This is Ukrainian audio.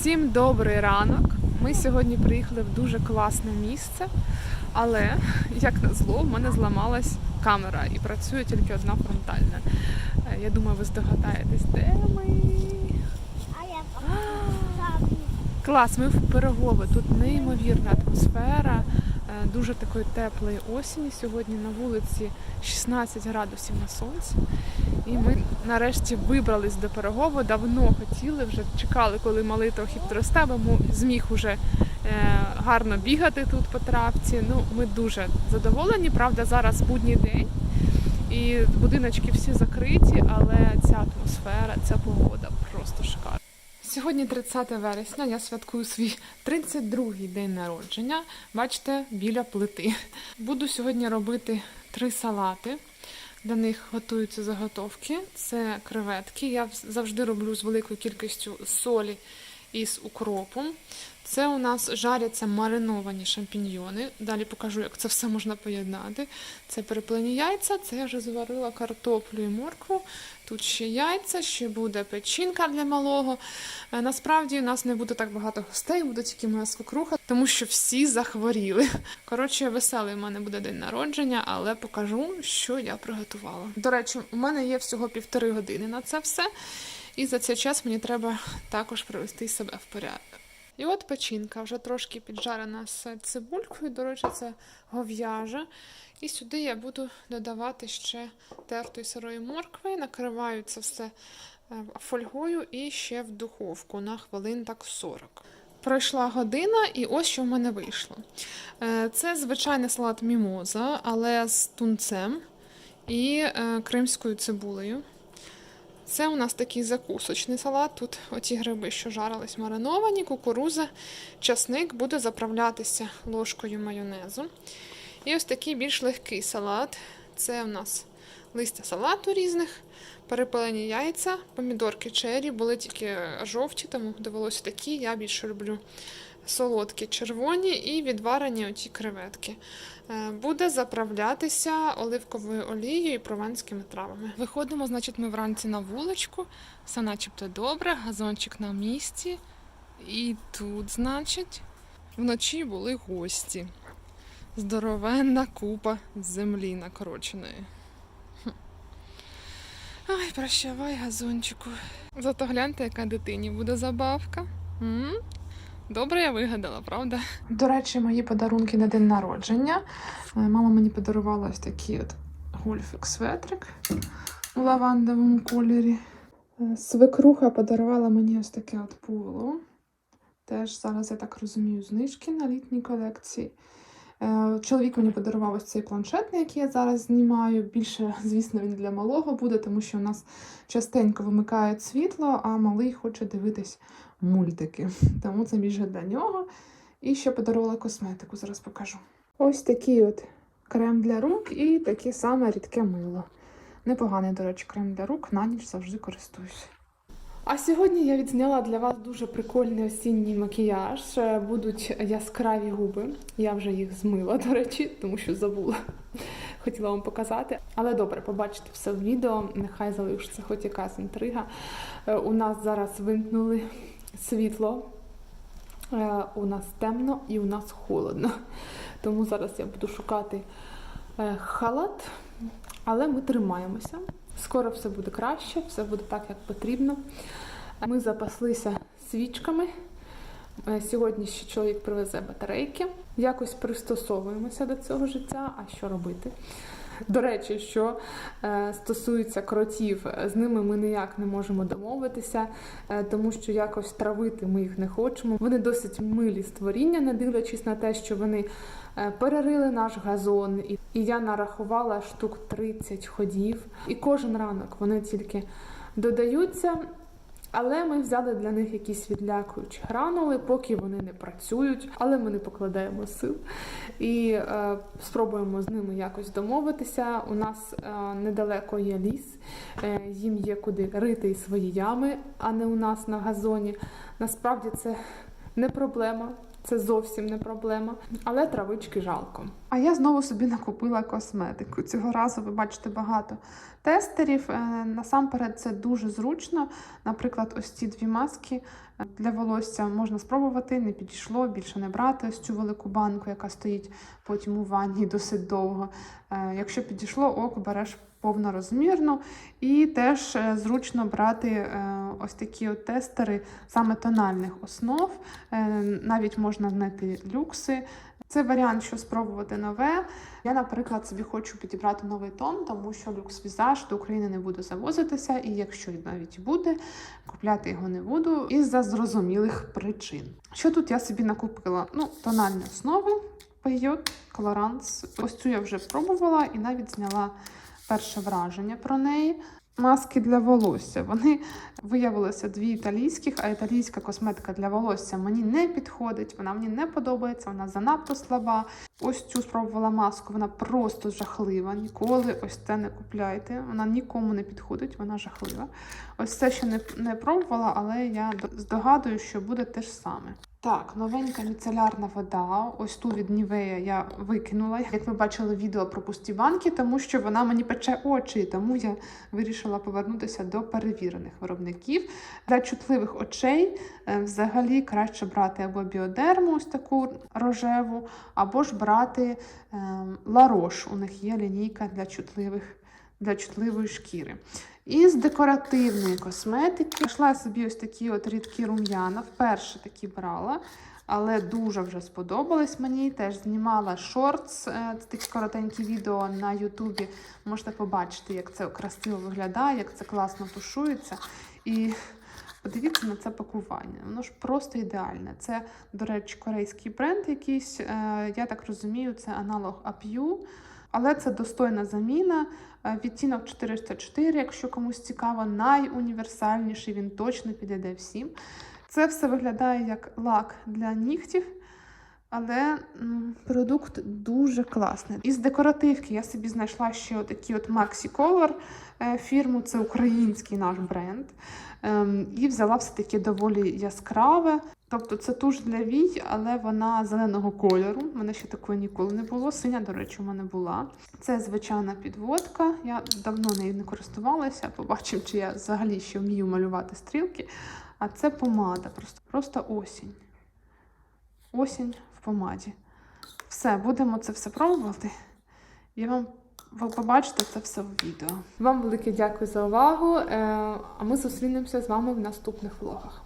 Всім добрий ранок. Ми сьогодні приїхали в дуже класне місце, але як назло, в мене зламалась камера і працює тільки одна фронтальна. Е, Я думаю, ви здогадаєтесь, де ми. Клас, ми в Пирогове. Тут неймовірна атмосфера, е, дуже такої теплої осені. Сьогодні на вулиці 16 градусів на сонці. І ми нарешті вибрались до Пирогова. Давно хотіли, вже чекали, коли малий трохи підросте, зміг уже е, гарно бігати тут по травці. Ну, ми дуже задоволені. Правда, зараз будній день. І будиночки всі закриті, але ця атмосфера, ця погода просто шикарна. Сьогодні 30 вересня, я святкую свій 32-й день народження. Бачите, біля плити. Буду сьогодні робити три салати. Для них готуються заготовки. Це креветки. Я завжди роблю з великою кількістю солі і з укропом. Це у нас жаряться мариновані шампіньйони. Далі покажу, як це все можна поєднати. Це переплені яйця, це я вже зварила картоплю і моркву. Тут ще яйця, ще буде печінка для малого. Е, Насправді у нас не буде так багато гостей, буде тільки моя свекруха, тому що всі захворіли. Коротше, веселий у мене буде день народження, але покажу, що я приготувала. До речі, у мене є всього півтори години на це все, і за цей час мені треба також привести себе в порядок. І от печінка вже трошки піджарена з цибулькою. До речі, це гов'яжа. І сюди я буду додавати ще тертої сирої моркви, накриваю це все е, фольгою і ще в духовку на хвилин так 40. Пройшла година, і ось що в мене вийшло. Е, Це звичайний салат мімоза, але з тунцем і е, кримською цибулею. Це у нас такий закусочний салат. Тут оті гриби, що жарились мариновані, кукуруза, часник буде заправлятися ложкою майонезу. І ось такий більш легкий салат. Це у нас листя салату різних, перепелені яйця, помідорки чері, були тільки жовті, тому довелося такі. Я більше люблю солодкі червоні і відварені оті креветки. Е, Буде заправлятися оливковою олією і прованськими травами. Виходимо, значить, ми вранці на вуличку, все начебто добре, газончик на місці. І тут, значить, вночі були гості. Здоровенна купа землі накороченої. Ай, прощавай, газончику. Зато гляньте, яка дитині буде забавка. М? Добре, я вигадала, правда? До речі, мої подарунки на день народження. Е, Мама мені подарувала ось такий от гольфік светрик у лавандовому кольорі. Е, Свекруха подарувала мені ось таке от пуло. Теж зараз, я так розумію, знижки на літній колекції. Е, Чоловік мені подарував ось цей планшет, на який я зараз знімаю. Більше, звісно, він для малого буде, тому що у нас частенько вимикають світло, а малий хоче дивитись мультики. Тому це більше для нього. І ще подарувала косметику, зараз покажу. Ось такий от крем для рук і таке саме рідке мило. Непоганий, до речі, крем для рук, на ніч завжди користуюсь. А сьогодні я відзняла для вас дуже прикольний осінній макіяж. Е, Будуть яскраві губи. Я вже їх змила, до речі, тому що забула. Хотіла вам показати. Але добре, побачите все в відео. Нехай залишиться хоч якась інтрига. Е, У нас зараз вимкнули світло. Е, У нас темно і у нас холодно. Тому зараз я буду шукати халат, але ми тримаємося. Скоро все буде краще, все буде так, як потрібно. Ми запаслися свічками. Е, Сьогодні ще чоловік привезе батарейки. Якось пристосовуємося до цього життя. А що робити? До речі, що е, стосується кротів, з ними ми ніяк не можемо домовитися, е, тому що якось травити ми їх не хочемо. Вони досить милі створіння, не дивлячись на те, що вони перерили наш газон, і я нарахувала штук 30 ходів. І кожен ранок вони тільки додаються. Але ми взяли для них якісь відлякуючі гранули, поки вони не працюють, але ми не покладаємо сил і е, спробуємо з ними якось домовитися. У нас е, недалеко є ліс, е, їм є куди рити свої ями, а не у нас на газоні. Насправді це не проблема. Це зовсім не проблема, але травички жалко. А я знову собі накупила косметику. Цього разу ви бачите багато тестерів. Е, Насамперед, це дуже зручно. Наприклад, ось ці дві маски Для волосся можна спробувати, не підійшло, більше не брати ось цю велику банку, яка стоїть потім у ванні досить довго. Е, Якщо підійшло, ок, береш повнорозмірну. І теж е, зручно брати е, ось такі от тестери саме тональних основ. Е, Навіть можна знайти люкси. Це варіант, що спробувати нове. Я, наприклад, собі хочу підібрати новий тон, тому що люкс візаж до України не буде завозитися, і якщо навіть буде, купляти його не буду із-за зрозумілих причин. Що тут я собі накупила? Ну, тональні основи Peugeot Colorants. Ось цю я вже пробувала і навіть зняла перше враження про неї. Маски для волосся. Вони виявилися дві італійських, а італійська косметика для волосся мені не підходить, вона мені не подобається, вона занадто слаба. Ось цю спробувала маску, вона просто жахлива. Ніколи ось це не купляйте. Вона нікому не підходить, вона жахлива. Ось це ще не, не пробувала, але я здогадую, що буде те ж саме. Так, новенька міцелярна вода. Ось ту від Нівея я викинула. Як ви бачили відео про пусті банки, тому що вона мені пече очі, тому я вирішила повернутися до перевірених виробників. Для чутливих очей е, взагалі краще брати або біодерму, ось таку рожеву, або ж брати ларош. У них є лінійка для чутливих. Для чутливої шкіри. Із декоративної косметики знайшла собі ось такі от рідкі рум'яна. Вперше такі брала, але дуже вже сподобались мені. Теж знімала шортс, це такі коротенькі відео на Ютубі. Можете побачити, як це красиво виглядає, як це класно тушується. І подивіться на це пакування. Воно ж просто ідеальне. Це, до речі, корейський бренд якийсь. Е, Я так розумію, це аналог Ап'ю. Але це достойна заміна. Е, Відтінок 404, якщо комусь цікаво, найуніверсальніший, він точно підійде всім. Це все виглядає як лак для нігтів, але продукт дуже класний. Із декоративки я собі знайшла ще отакі от Maxi Color е, фірму, це український наш бренд. Ем, І взяла все таки доволі яскраве. Тобто це туш для вій, але вона зеленого кольору. У мене ще такої ніколи не було. Синя, до речі, у мене була. Це звичайна підводка. Я давно нею не користувалася. Побачимо, чи я взагалі ще вмію малювати стрілки. А це помада, просто, просто осінь. Осінь в помаді. Все, будемо це все пробувати. Я вам ви побачите це все в відео. Вам велике дякую за увагу. е, А ми зустрінемося з вами в наступних влогах.